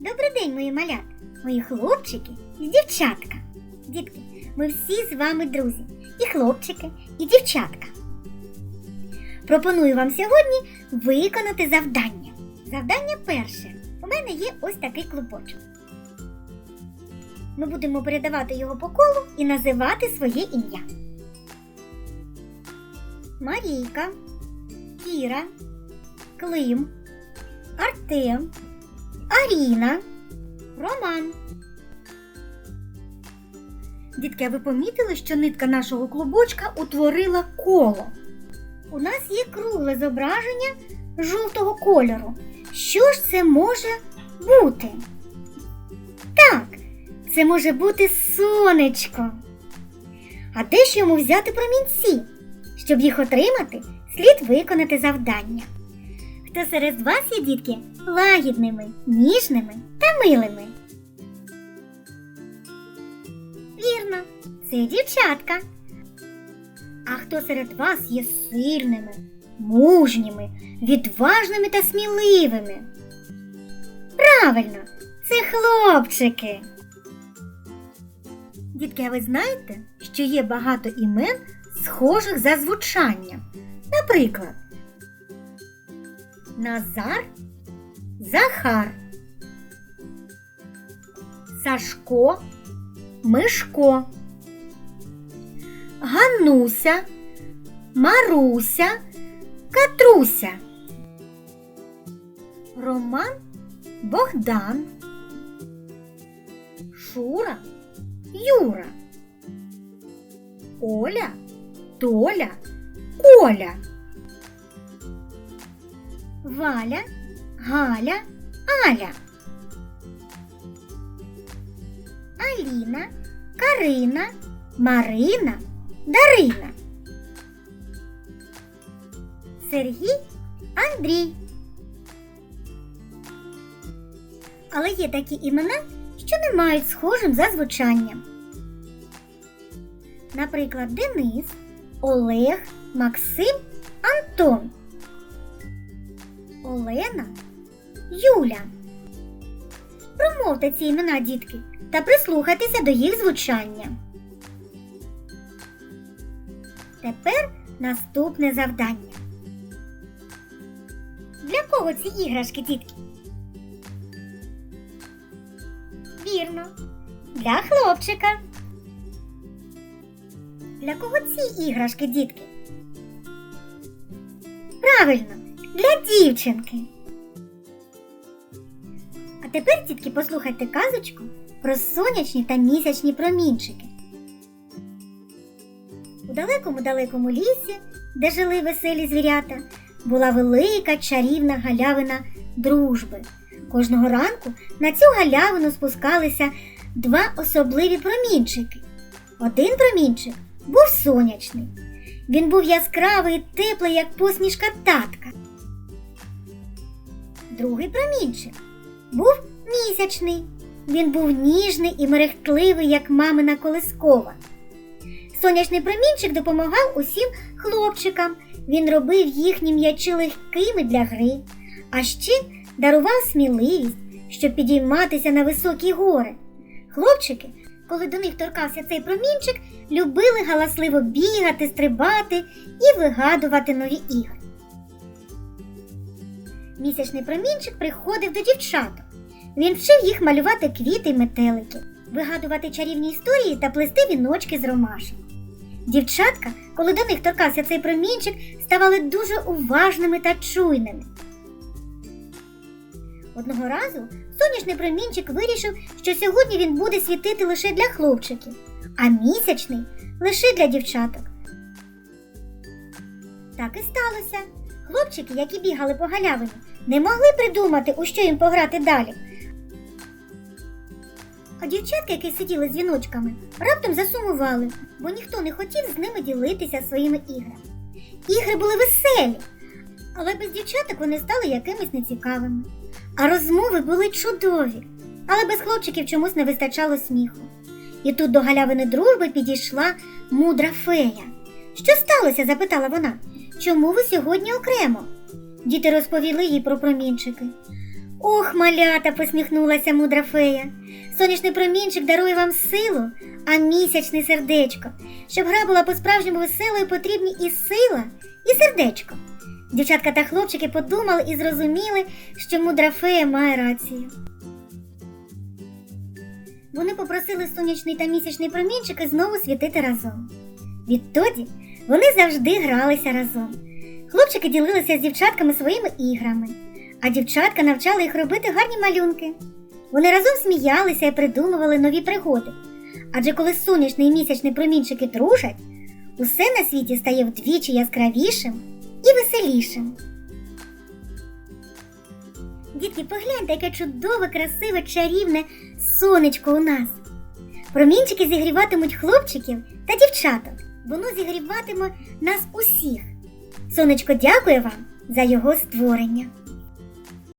Добрий день, мої малята, мої хлопчики і дівчатка. Дітки, ми всі з вами друзі, і хлопчики, і дівчатка. Пропоную вам сьогодні виконати завдання. Завдання перше. У мене є ось такий клубочок. Ми будемо передавати його по колу і називати своє ім'я. Марійка, Кіра, Клим, Артем, Аріна, Роман. Дітки, а ви помітили, що нитка нашого клубочка утворила коло? У нас є кругле зображення жовтого кольору. Що ж це може бути? Так, це може бути сонечко. А де ж йому взяти промінці? Щоб їх отримати, слід виконати завдання. Хто серед вас є дітки лагідними, ніжними та милими? Вірно, це дівчатка. А хто серед вас є сильними, мужніми, відважними та сміливими? Правильно, це хлопчики. Дітки, а ви знаєте, що є багато імен, схожих за звучанням? Наприклад, Назар Захар. Сашко Мишко. Гануся, Маруся, Катруся. Роман Богдан. Шура Юра. Оля Толя Коля. Валя, Галя, Аля. Аліна, Карина, Марина, Дарина. Сергій, Андрій. Але є такі імена, що не мають схожим за звучанням. Наприклад, Денис, Олег, Максим, Антон. Олена, Юля. Промовте ці імена, дітки, та прислухайтеся до їх звучання. Тепер наступне завдання. Для кого ці іграшки, дітки? Вірно, для хлопчика. Для кого ці іграшки, дітки? Правильно, для дівчинки. А тепер, дітки, послухайте казочку про сонячні та місячні промінчики. У далекому-далекому лісі, де жили веселі звірята, була велика чарівна галявина дружби. Кожного ранку на цю галявину спускалися два особливі промінчики. Один промінчик був сонячний. Він був яскравий і теплий, як посмішка татка. Другий промінчик був місячний. Він був ніжний і мерехтливий, як мамина колискова. Сонячний промінчик допомагав усім хлопчикам. Він робив їхні м'ячі легкими для гри, а ще дарував сміливість, щоб підійматися на високі гори. Хлопчики, коли до них торкався цей промінчик, любили галасливо бігати, стрибати і вигадувати нові ігри. Місячний промінчик приходив до дівчаток. Він вчив їх малювати квіти й метелики, вигадувати чарівні історії та плести віночки з ромашок. Дівчатка, коли до них торкався цей промінчик, ставали дуже уважними та чуйними. Одного разу сонячний промінчик вирішив, що сьогодні він буде світити лише для хлопчиків, а місячний лише для дівчаток. Так і сталося. Хлопчики, які бігали по галявині, не могли придумати, у що їм пограти далі. А дівчатки, які сиділи з віночками, раптом засумували, бо ніхто не хотів з ними ділитися своїми іграми. Ігри були веселі, але без дівчаток вони стали якимись нецікавими. А розмови були чудові, але без хлопчиків чомусь не вистачало сміху. І тут до галявини дружби підійшла мудра фея. Що сталося? запитала вона. Чому ви сьогодні окремо? Діти розповіли їй про промінчики. Ох, малята, посміхнулася мудра фея. Сонячний промінчик дарує вам силу, а місячне сердечко. Щоб гра була по-справжньому веселою, потрібні і сила, і сердечко. Дівчатка та хлопчики подумали і зрозуміли, що мудра фея має рацію. Вони попросили сонячний та місячний промінчики знову світити разом. Відтоді вони завжди гралися разом. Хлопчики ділилися з дівчатками своїми іграми, а дівчатка навчали їх робити гарні малюнки. Вони разом сміялися і придумували нові пригоди. Адже коли сонячний і місячний промінчики дружать, усе на світі стає вдвічі яскравішим і веселішим. Дітки, погляньте, яке чудове, красиве, чарівне сонечко у нас. Промінчики зігріватимуть хлопчиків та дівчаток. Воно зігріватиме нас усіх. Сонечко дякує вам за його створення.